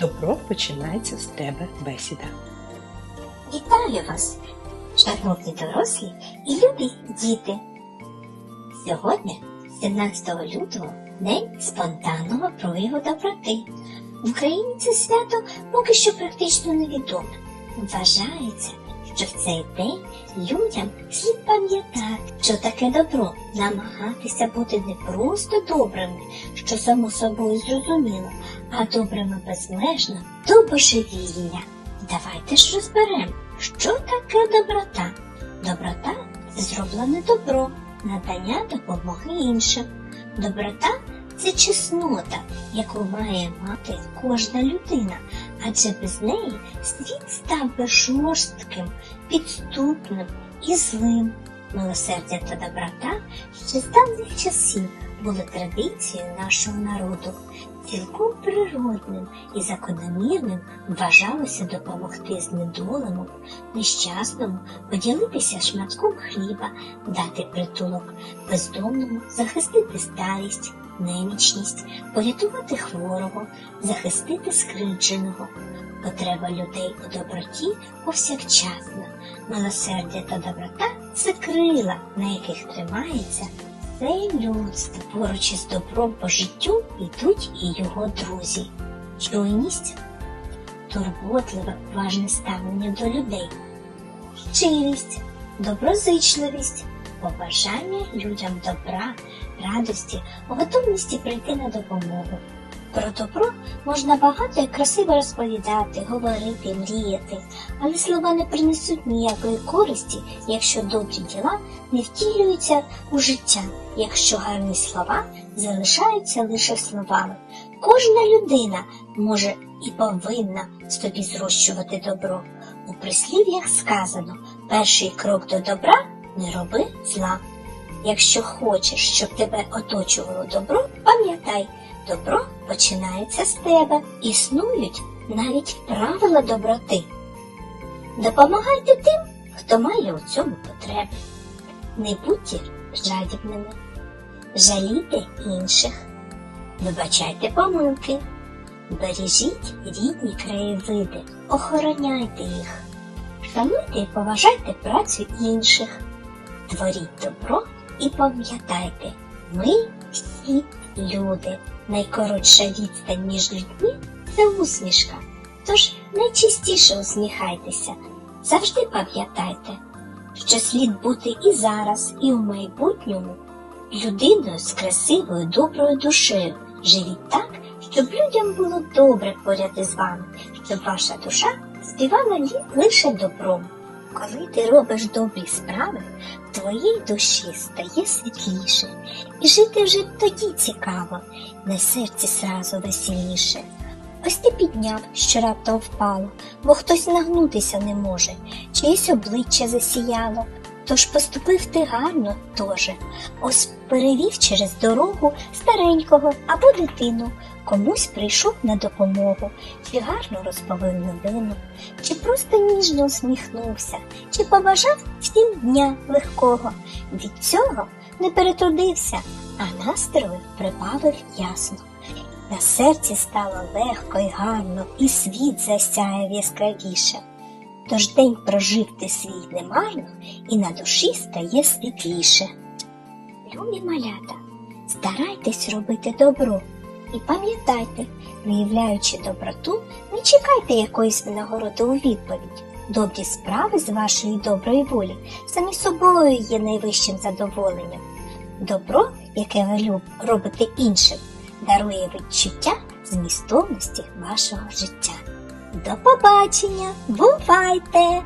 Добро починається з тебе бесіда. Вітаю вас, шановні дорослі і любі діти. Сьогодні, 17 лютого, день спонтанного прояву доброти. В Україні це свято поки що практично невідоме. Вважається, що в цей день людям слід пам'ятати, що таке добро, намагатися бути не просто добрими, що само собою зрозуміло, а добрими безмежно до божевілля. Давайте ж розберемо, що таке доброта. Доброта це зроблене добро, надання допомоги іншим. Доброта це чеснота, яку має мати кожна людина, адже без неї світ став би жорстким, підступним і злим. Милосердя та доброта ще з давніх часів були традицією нашого народу. Цілком природним і закономірним вважалося допомогти знедоленому, нещасному, поділитися шматком хліба, дати притулок бездомному, захистити старість, немічність, порятувати хворого, захистити скридженого. Потреба людей у доброті повсякчасна, милосердя та доброта це крила, на яких тримається все людство. Поруч із добром по життю йдуть і його друзі. Чуйність, турботливе, уважне ставлення до людей, щирість, доброзичливість, побажання людям добра, радості, готовності прийти на допомогу. Про добро можна багато і красиво розповідати, говорити, мріяти, але слова не принесуть ніякої користі, якщо добрі діла не втілюються у життя, якщо гарні слова залишаються лише словами. Кожна людина може і повинна собі зрощувати добро. У прислів'ях сказано перший крок до добра не роби зла. Якщо хочеш, щоб тебе оточувало добро, пам'ятай, добро починається з тебе. Існують навіть правила доброти. Допомагайте тим, хто має у цьому потреби. Не будьте жадібними, жалійте інших, вибачайте помилки, бережіть рідні краєвиди, охороняйте їх, шануйте і поважайте працю інших, творіть добро і пам'ятайте, ми всі люди. Найкоротша відстань між людьми це усмішка. Тож найчастіше усміхайтеся. Завжди пам'ятайте, що слід бути і зараз, і у майбутньому людиною з красивою, доброю душею. Живіть так, щоб людям було добре поряд із вами, щоб ваша душа співала лише добром. Коли ти робиш добрі справи, в твоїй душі стає світліше, і жити вже тоді цікаво, на серці сразу веселіше. Ось ти підняв, що раптом впало, бо хтось нагнутися не може, чиєсь обличчя засіяло. Тож поступив ти гарно теж. Ось перевів через дорогу старенького або дитину, комусь прийшов на допомогу, чи гарно розповів новину, чи просто ніжно усміхнувся, чи побажав всім дня легкого. Від цього не перетрудився, а настрою прибавив ясно. На серці стало легко й гарно, і світ засяяв яскравіше. Тож день прожив ти свій немарно, і на душі стає світліше. Любі малята, старайтесь робити добро і пам'ятайте, виявляючи доброту, не чекайте якоїсь винагороди у відповідь. Добрі справи з вашої доброї волі самі собою є найвищим задоволенням. Добро, яке ви люб, робите іншим, дарує відчуття змістовності вашого життя. До побачення! Бувайте!